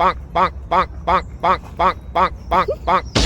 bonk, bonk, bonk, bonk, bonk, bonk, bonk, bonk, bonk.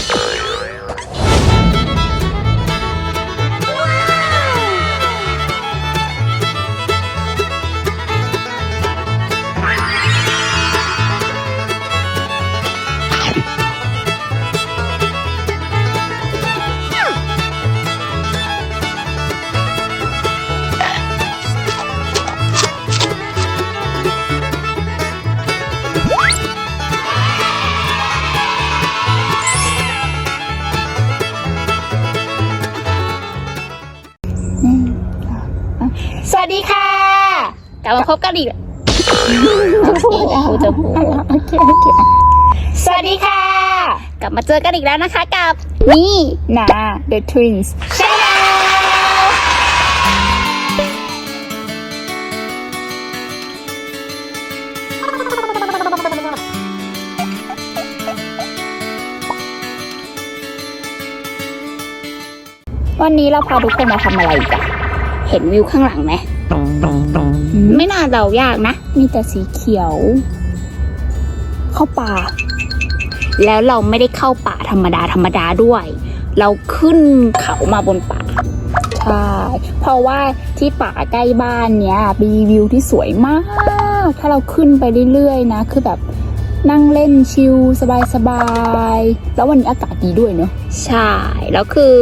กลับมาพบกันอีกโอเคกูจะพูดโอเคโอเคสวัสดีค่ะ กลับมาเจอกันอีกแล้วนะคะกับนี่นา The Twins ใช่แล้ววันนี้เราพาทุกคนมาทำอะไรกันเห็นวิวข้างหลังไหม ไม่น่าเดายากนะ มีแต่สีเขียว เข้าป่า แล้วเราไม่ได้เข้าป่าธรรมดาธรรมดาด้วย เราขึ้นเขามาบนป่าใช่เพราะว่าที่ป่าใกล้บ้านเนี้ยมีวิวที่สวยมาก ถ้าเราขึ้นไปเรื่อยๆนะ คือแบบนั่งเล่นชิลสบายๆ แล้ววันนี้อากาศดีด้วยเนอะใช่ แล้วคือ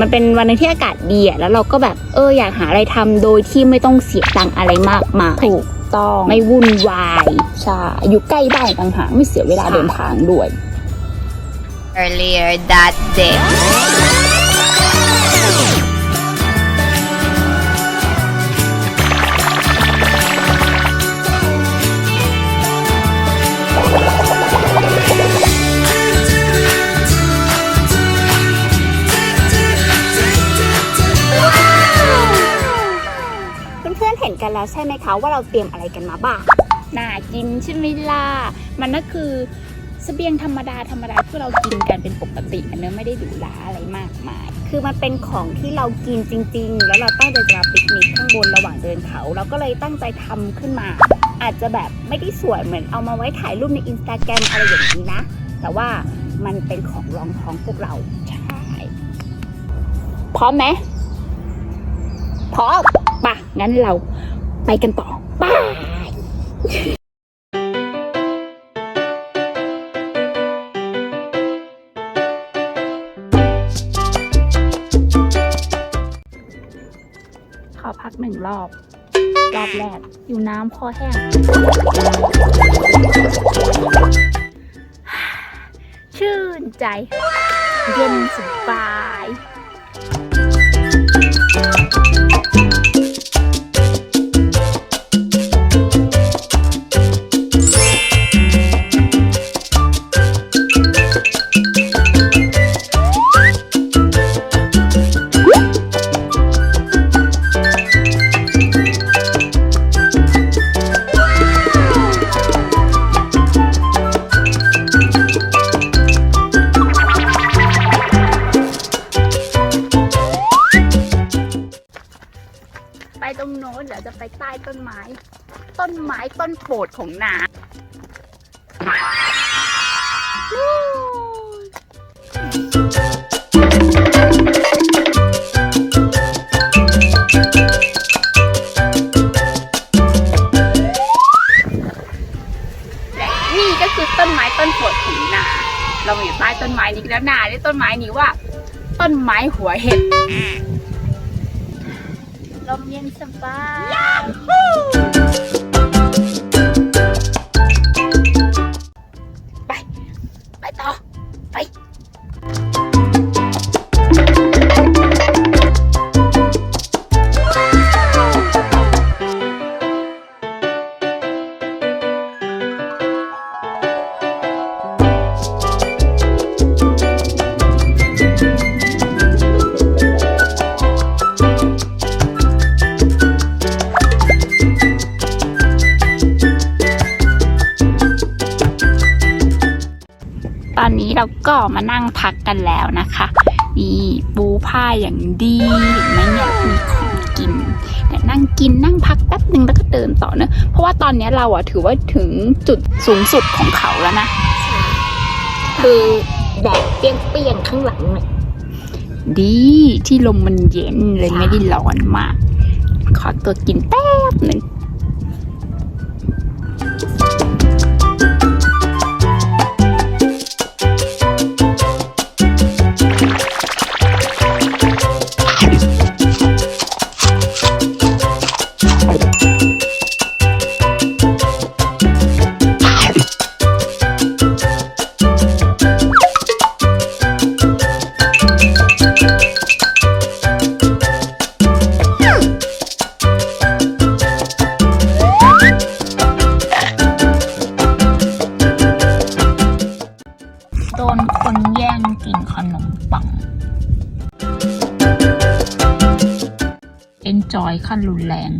มันเป็นวันหนึงที่อากาศดีอะแล้วเราก็แบบเอออยากหาอะไรทำโดยที่ไม่ต้องเสียตังค์อะไรมากมายถูกต้องไม่วุ่นวายใช่อยู่ใกล้บ้านต่างหากไม่เสียเวลาใช่เดินทางด้วย earlier that day. กันแล้วใช่ไหมคะว่าเราเตรียมอะไรกันมาบ้างน่ากินใช่ไหมล่ะมันก็คือเสบียงธรรมดาธรรมดาที่เรากินกันเป็นปกติอันเนื้อะไม่ได้หรูหราอะไรมากมาย คือมันเป็นของที่เรากินจริง ๆ แล้วเราตั้งใจจะมาปิกนิกข้างบนระหว่างเดินเขา เราก็เลยตั้งใจทำขึ้นมา อาจจะแบบไม่ได้สวยเหมือนเอามาไว้ถ่ายรูปในอินสตาแกรมอะไรอย่างนี้นะ แต่ว่ามันเป็นของรองท้องพวกเราใช่พร้อมไหมพร้อม ปะงั้นเราไปกันต่อไป้าขอพักหนึ่งรอบ รอบแรก อยู่น้ำคอแห้ง ชื่นใจ เย็นสบายไป ต้ต้นไม้ ต้นไม้ต้นโปรดของนานี่ก็คือต้นไม้ต้นโปรดของนา เรามาอยู่ใต้ต้นไม้นี้แล้วนาเรียต้นไม้นี้ว่า ต้นไม้หัวเห็ด ลมเย็นสบาย ก็มานั่งพักกันแล้วนะคะ นี่ปูผ้าอย่างดีเห็นไหมเนี่ยมีของกินแต่นั่งกินนั่งพักแป๊บหนึ่งแล้วก็เดินต่อเนะเพราะว่าตอนนี้เราอะถือว่าถึงจุดสูงสุดของเขาแล้วนะ คือแดดเปรี้ยงๆข้างหลังเนี่ยดีที่ลมมันเย็นเลยไม่ได้ร้อนมาก ขอตัวกินแป๊บหนึ่ง จอยขั้นรุนแรง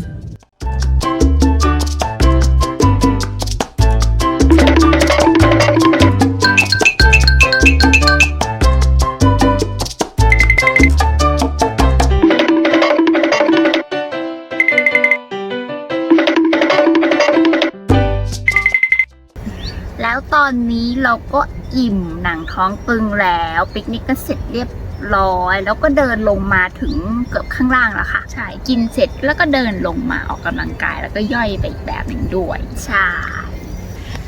แล้วตอนนี้เราก็อิ่มหนังท้องตึงแล้ว ปิกนิกก็เสร็จเรียบ ร้อย แล้วก็เดินลงมาถึงเกือบข้างล่างแล้วค่ะ ใช่ กินเสร็จแล้วก็เดินลงมาออกกำลังกาย แล้วก็ย่อยไปอีกแบบหนึ่งด้วย ใช่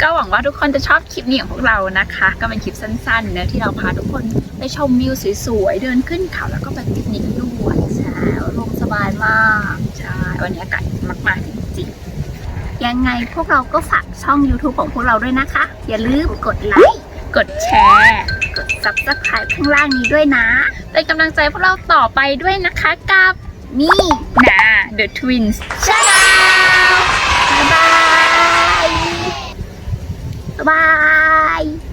ก็หวังว่าทุกคนจะชอบคลิปนี้ของพวกเรานะคะ ก็เป็นคลิปสั้นๆเนอะที่เราพาทุกคนไปชมวิวสวยๆ เดินขึ้นเขาแล้วก็ไปปิกนิกด้วยใช่ลมสบายมากใช่วันนี้อากาศมากๆจริงๆ ยังไงพวกเราก็ฝากช่อง YouTube ของพวกเราด้วยนะคะ อย่าลืมกดไลค์กดแชร์ ด Subscribe ข้างล่างนี้ด้วยนะ เป็นกำลังใจพวกเราต่อไปด้วยนะคะกับนี่นา The Twins ชาดาบ๊ายบายบ๊ายบาย